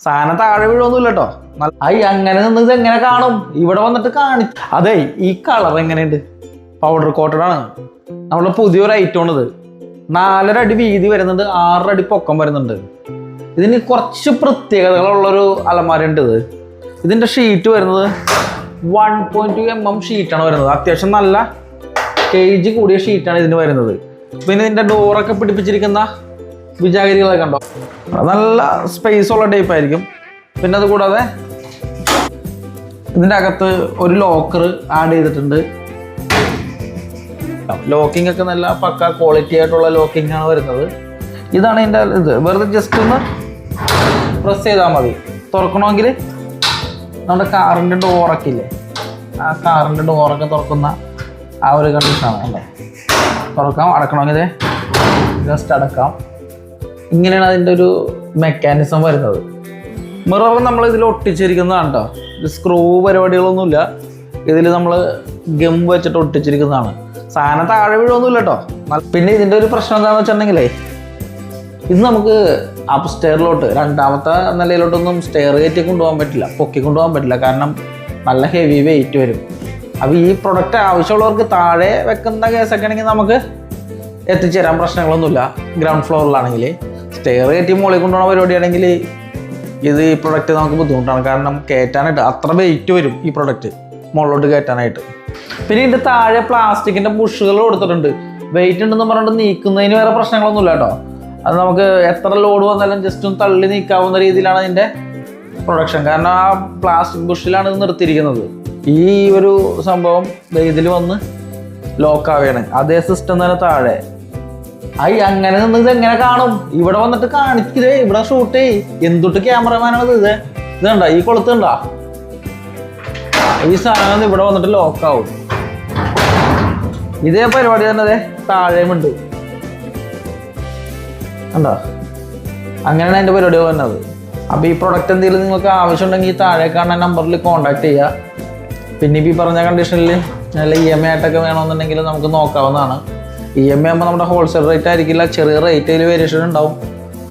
സാധനം താഴെ വീഴൊന്നുമില്ല കേട്ടോ ഐ അങ്ങനെ നിന്ന് ഇത് എങ്ങനെ കാണും? ഇവിടെ വന്നിട്ട് കാണി അതെ ഈ കളർ എങ്ങനെയുണ്ട്? പൗഡർ കോട്ടഡ് ആണ്. നമ്മളെ പുതിയൊരു ഐറ്റം ആണിത്. നാലര അടി വീതി വരുന്നുണ്ട് ആറര അടി പൊക്കം വരുന്നുണ്ട്. ഇതിന് കുറച്ച് പ്രത്യേകതകളുള്ളൊരു അലമാര ഉണ്ട് ഇത്. ഇതിന്റെ ഷീറ്റ് വരുന്നത് one point two M M ഷീറ്റാണ് വരുന്നത്. അത്യാവശ്യം നല്ല കേജ് കൂടിയ ഷീറ്റാണ് ഇതിന് വരുന്നത്. പിന്നെ ഇതിന്റെ ഡോറൊക്കെ പിടിപ്പിച്ചിരിക്കുന്ന വിജാഗിരികളൊക്കെ ഉണ്ടോ നല്ല സ്പേസ് ഉള്ള ടൈപ്പ് ആയിരിക്കും. പിന്നെ അത് കൂടാതെ ഇതിന്റെ അകത്ത് ഒരു ലോക്കർ ആഡ് ചെയ്തിട്ടുണ്ട്. ലോക്കിംഗ് ഒക്കെ നല്ല പക്ക ക്വാളിറ്റി ആയിട്ടുള്ള ലോക്കിംഗ് ആണ് വരുന്നത്. ഇതാണ് ഇതിന്റെ ഇത്. വെറുതെ ജസ്റ്റ് ഒന്ന് പ്രസ് ചെയ്താൽ മതി. തുറക്കണമെങ്കിൽ നമ്മുടെ കാറിന്റെ ഡോറൊക്കെ ഇല്ലേ? ആ കാറിന്റെ ഡോറൊക്കെ തുറക്കുന്ന ആ ഒരു കണ്ടീഷനാണ് അല്ലേ തുറക്കാം. അടക്കണമെങ്കിൽ ജസ്റ്റ് അടക്കാം. ഇങ്ങനെയാണ് അതിന്റെ ഒരു മെക്കാനിസം വരുന്നത്. മിറർ നമ്മൾ ഇതിൽ ഒട്ടിച്ചിരിക്കുന്നതാണ് കേട്ടോ സ്ക്രൂ പരിപാടികളൊന്നുമില്ല. ഇതിൽ നമ്മൾ ഗം വെച്ചിട്ട് ഒട്ടിച്ചിരിക്കുന്നതാണ്. സാധനം താഴെ വീഴൊന്നുമില്ല കേട്ടോ പിന്നെ ഇതിന്റെ ഒരു പ്രശ്നം എന്താണെന്ന് വെച്ചിട്ടുണ്ടെങ്കിലേ ഇത് നമുക്ക് അപ്പ് സ്റ്റെയറിലോട്ട് രണ്ടാമത്തെ നിലയിലോട്ടൊന്നും സ്റ്റെയർ കയറ്റി കൊണ്ടുപോകാൻ പറ്റില്ല. പൊക്കി കൊണ്ടുപോകാൻ പറ്റില്ല. കാരണം നല്ല ഹെവി വെയിറ്റ് വരും. അപ്പോൾ ഈ പ്രൊഡക്റ്റ് ആവശ്യമുള്ളവർക്ക് താഴെ വെക്കുന്ന കേസൊക്കെ ആണെങ്കിൽ നമുക്ക് എത്തിച്ചേരാൻ പ്രശ്നങ്ങളൊന്നുമില്ല. ഗ്രൗണ്ട് ഫ്ലോറിലാണെങ്കിൽ സ്റ്റെയർ കയറ്റി മുകളിൽ കൊണ്ടുപോകുന്ന പരിപാടിയാണെങ്കിൽ ഇത് ഈ പ്രൊഡക്റ്റ് നമുക്ക് ബുദ്ധിമുട്ടാണ്. കാരണം കയറ്റാനായിട്ട് അത്ര വെയിറ്റ് വരും ഈ പ്രൊഡക്റ്റ് മുകളിലോട്ട് കയറ്റാനായിട്ട്. പിന്നെ ഇതിന്റെ താഴെ പ്ലാസ്റ്റിക്കിന്റെ ബുഷുകൾ കൊടുത്തിട്ടുണ്ട്. വെയിറ്റ് ഉണ്ടെന്ന് പറഞ്ഞിട്ട് നീക്കുന്നതിന് വേറെ പ്രശ്നങ്ങളൊന്നുമില്ല കേട്ടോ. അത് നമുക്ക് എത്ര ലോഡ് വന്നാലും ജസ്റ്റ് ഒന്ന് തള്ളി നീക്കാവുന്ന രീതിയിലാണ് അതിന്റെ പ്രൊഡക്ഷൻ കാരണം ആ പ്ലാസ്റ്റിക് ബുഷിലാണ് ഇത് നിർത്തിയിരിക്കുന്നത്. ഈ ഒരു സംഭവം ഇതിൽ വന്ന് ലോക്കാവുകയാണ് അതേ സിസ്റ്റം തന്നെ താഴെ. ഐ അങ്ങനെ നിന്ന് ഇത് എങ്ങനെ കാണും? ഇവിടെ വന്നിട്ട് കാണിക്കേ ഇവിടെ ഷൂട്ട് ചെയ് എന്തൊട്ട് ക്യാമറമാനാണ് ഇത്? ഇത്. കണ്ട? ഈ കൊളുത്ത് ഈ സാധനം ഇവിടെ വന്നിട്ട് ലോക്കാവും ഇതേ പരിപാടി തന്നെ അതെ താഴെയുമുണ്ട് ഉണ്ടോ. അങ്ങനെയാണ് എന്റെ പരിപാടി വന്നത്. അപ്പോൾ ഈ പ്രൊഡക്റ്റ് എന്തെങ്കിലും നിങ്ങൾക്ക് ആവശ്യമുണ്ടെങ്കിൽ ഈ താഴെ കാണുന്ന നമ്പറിൽ കോൺടാക്ട് ചെയ്യുക പിന്നെ ഇപ്പോൾ ഈ പറഞ്ഞ കണ്ടീഷനിൽ നല്ല ഇ എം ഐ ആയിട്ടൊക്കെ വേണമെന്നുണ്ടെങ്കിൽ നമുക്ക് നോക്കാവുന്നതാണ്. ഇ എം ഐ ആകുമ്പോൾ നമ്മുടെ ഹോൾസെയിൽ റേറ്റ് ആയിരിക്കില്ല. ചെറിയ റേറ്റിൽ വേരിയേഷൻ ഉണ്ടാവും.